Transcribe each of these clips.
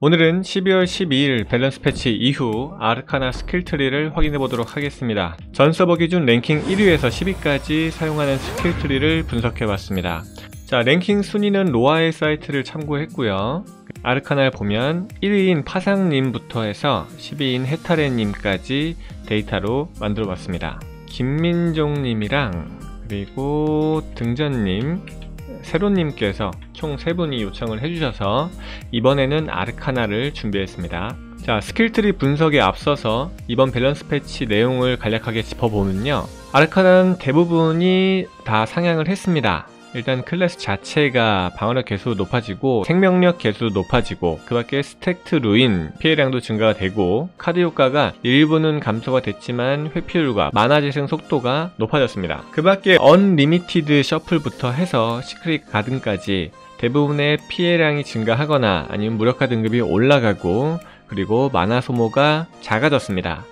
오늘은 12월 12일 밸런스 패치 이후 아르카나 스킬 트리를 확인해 보도록 하겠습니다. 전 서버 기준 랭킹 1위에서 10위까지 사용하는 스킬 트리를 분석해 봤습니다. 자, 랭킹 순위는 로아의 사이트를 참고했고요. 아르카나를 보면 1위인 파상님부터 해서 10위인 헤타레님까지 데이터로 만들어 봤습니다. 김민종님이랑 그리고 등전님 세로님께서 총 3분이 요청을 해주셔서 이번에는 아르카나를 준비했습니다. 자, 스킬트리 분석에 앞서서 이번 밸런스 패치 내용을 간략하게 짚어보면요. 아르카나는 대부분이 다 상향을 했습니다. 일단 클래스 자체가 방어력 개수 높아지고 생명력 개수 높아지고 그 밖에 스택트 루인 피해량도 증가가 되고 카드 효과가 일부는 감소가 됐지만 회피율과 만화 재생 속도가 높아졌습니다. 그 밖에 언리미티드 셔플부터 해서 시크릿 가든까지 대부분의 피해량이 증가하거나 아니면 무력화 등급이 올라가고 그리고 만화 소모가 작아졌습니다.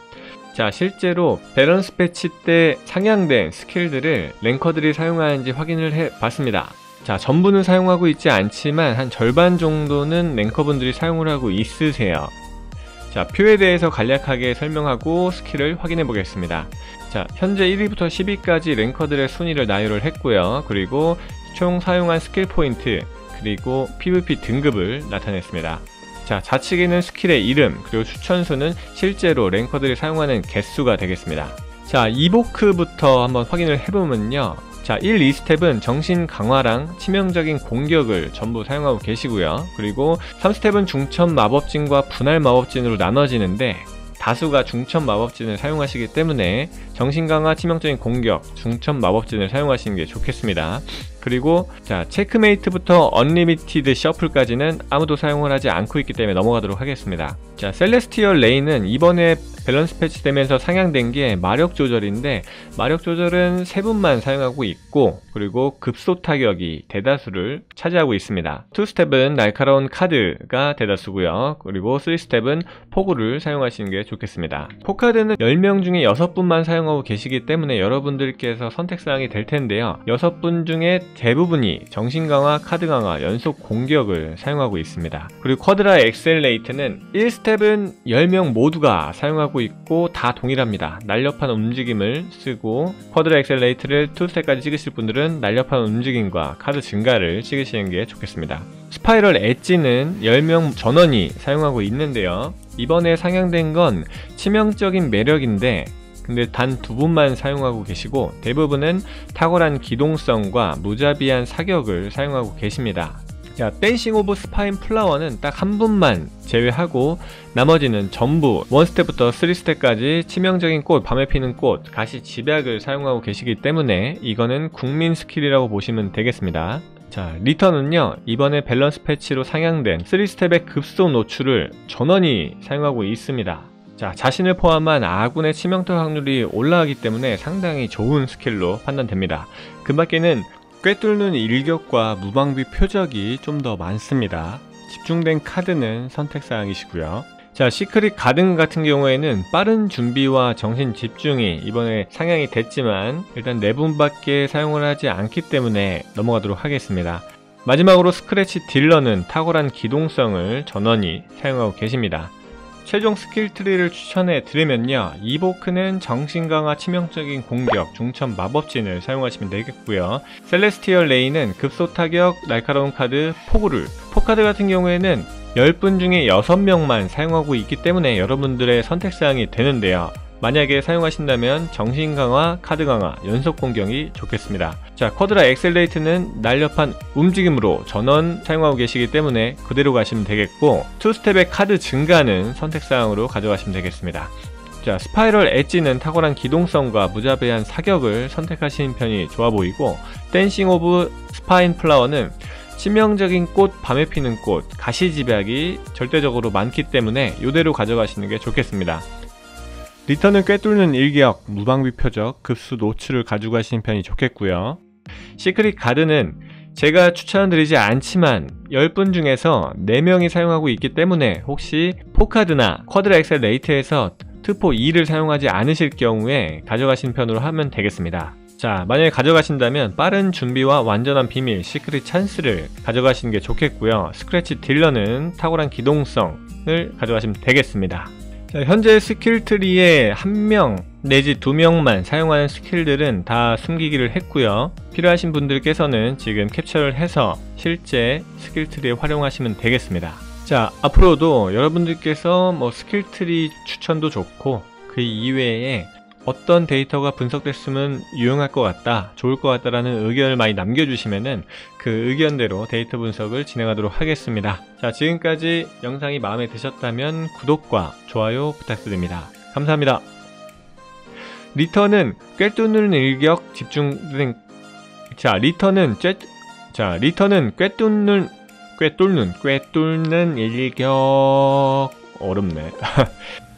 자 실제로 밸런스 패치 때 상향된 스킬들을 랭커들이 사용하는지 확인을 해 봤습니다. 자 전부는 사용하고 있지 않지만 한 절반 정도는 랭커분들이 사용을 하고 있으세요. 자 표에 대해서 간략하게 설명하고 스킬을 확인해 보겠습니다. 자 현재 1위부터 10위까지 랭커들의 순위를 나열을 했고요. 그리고 총 사용한 스킬 포인트 그리고 PVP 등급을 나타냈습니다 자, 좌측에는 스킬의 이름, 그리고 추천수는 실제로 랭커들이 사용하는 개수가 되겠습니다. 자, 이보크부터 한번 확인을 해보면요. 자, 1, 2스텝은 정신 강화랑 치명적인 공격을 전부 사용하고 계시고요. 그리고 3스텝은 중첩 마법진과 분할 마법진으로 나눠지는데 다수가 중첩 마법진을 사용하시기 때문에 정신 강화 치명적인 공격, 중첩 마법진을 사용하시는 게 좋겠습니다. 그리고 자 체크메이트부터 언리미티드 셔플까지는 아무도 사용을 하지 않고 있기 때문에 넘어가도록 하겠습니다 자 셀레스티얼 레인은 이번에 밸런스 패치 되면서 상향된 게 마력 조절인데 마력 조절은 세 분만 사용하고 있고 그리고 급소 타격이 대다수를 차지하고 있습니다 2스텝은 날카로운 카드가 대다수고요 그리고 3스텝은 포구를 사용하시는 게 좋겠습니다 포카드는 10명 중에 6분만 사용하고 계시기 때문에 여러분들께서 선택사항이 될 텐데요 6분 중에 대부분이 정신강화, 카드강화, 연속 공격을 사용하고 있습니다. 그리고 쿼드라 엑셀레이트는 1스텝은 10명 모두가 사용하고 있고 다 동일합니다. 날렵한 움직임을 쓰고 쿼드라 엑셀레이트를 2스텝까지 찍으실 분들은 날렵한 움직임과 카드 증가를 찍으시는 게 좋겠습니다. 스파이럴 엣지는 10명 전원이 사용하고 있는데요. 이번에 상향된 건 치명적인 매력인데 근데 단 두 분만 사용하고 계시고 대부분은 탁월한 기동성과 무자비한 사격을 사용하고 계십니다. 자, 댄싱 오브 스파인 플라워는 딱 한 분만 제외하고 나머지는 전부 원스텝부터 3스텝까지 치명적인 꽃, 밤에 피는 꽃, 가시 집약을 사용하고 계시기 때문에 이거는 국민 스킬이라고 보시면 되겠습니다. 자, 리턴은요, 이번에 밸런스 패치로 상향된 3스텝의 급소 노출을 전원이 사용하고 있습니다. 자, 자신을 포함한 아군의 치명타 확률이 올라가기 때문에 상당히 좋은 스킬로 판단됩니다. 그 밖에는 꿰뚫는 일격과 무방비 표적이 좀 더 많습니다. 집중된 카드는 선택사항이시고요. 자, 시크릿 가든 같은 경우에는 빠른 준비와 정신 집중이 이번에 상향이 됐지만 일단 4분밖에 사용을 하지 않기 때문에 넘어가도록 하겠습니다. 마지막으로 스크래치 딜러는 탁월한 기동성을 전원이 사용하고 계십니다. 최종 스킬 트리를 추천해 드리면요. 이보크는 정신강화 치명적인 공격 중첩 마법진을 사용하시면 되겠고요. 셀레스티얼 레이는 급소 타격 날카로운 카드 포구를 포카드 같은 경우에는 10분 중에 6명만 사용하고 있기 때문에 여러분들의 선택사항이 되는데요 만약에 사용하신다면 정신 강화, 카드 강화, 연속 공격이 좋겠습니다. 자, 쿼드라 엑셀레이트는 날렵한 움직임으로 전원 사용하고 계시기 때문에 그대로 가시면 되겠고 투스텝의 카드 증가는 선택사항으로 가져가시면 되겠습니다. 자, 스파이럴 엣지는 탁월한 기동성과 무자비한 사격을 선택하시는 편이 좋아 보이고 댄싱 오브 스파인 플라워는 치명적인 꽃, 밤에 피는 꽃, 가시집약이 절대적으로 많기 때문에 이대로 가져가시는 게 좋겠습니다. 리턴을 꿰뚫는 일격, 무방비 표적, 급수 노출을 가져가시는 편이 좋겠고요. 시크릿 가드는 제가 추천드리지 않지만 10분 중에서 4명이 사용하고 있기 때문에 혹시 포카드나 쿼드라 엑셀 레이트에서 트포 2를 사용하지 않으실 경우에 가져가신 편으로 하면 되겠습니다. 자, 만약에 가져가신다면 빠른 준비와 완전한 비밀, 시크릿 찬스를 가져가시는 게 좋겠고요. 스크래치 딜러는 탁월한 기동성을 가져가시면 되겠습니다. 자, 현재 스킬 트리에 한 명 내지 두 명만 사용하는 스킬들은 다 숨기기를 했고요. 필요하신 분들께서는 지금 캡처를 해서 실제 스킬 트리에 활용하시면 되겠습니다. 자, 앞으로도 여러분들께서 뭐 스킬 트리 추천도 좋고 그 이외에 어떤 데이터가 분석됐으면 유용할 것 같다, 좋을 것 같다라는 의견을 많이 남겨주시면은 그 의견대로 데이터 분석을 진행하도록 하겠습니다. 자, 지금까지 영상이 마음에 드셨다면 구독과 좋아요 부탁드립니다. 감사합니다. 리턴은 꿰뚫는 일격 집중 자 리턴은 쬐, 자 리턴은 꿰뚫는 꿰뚫는 꿰뚫는 일격 어렵네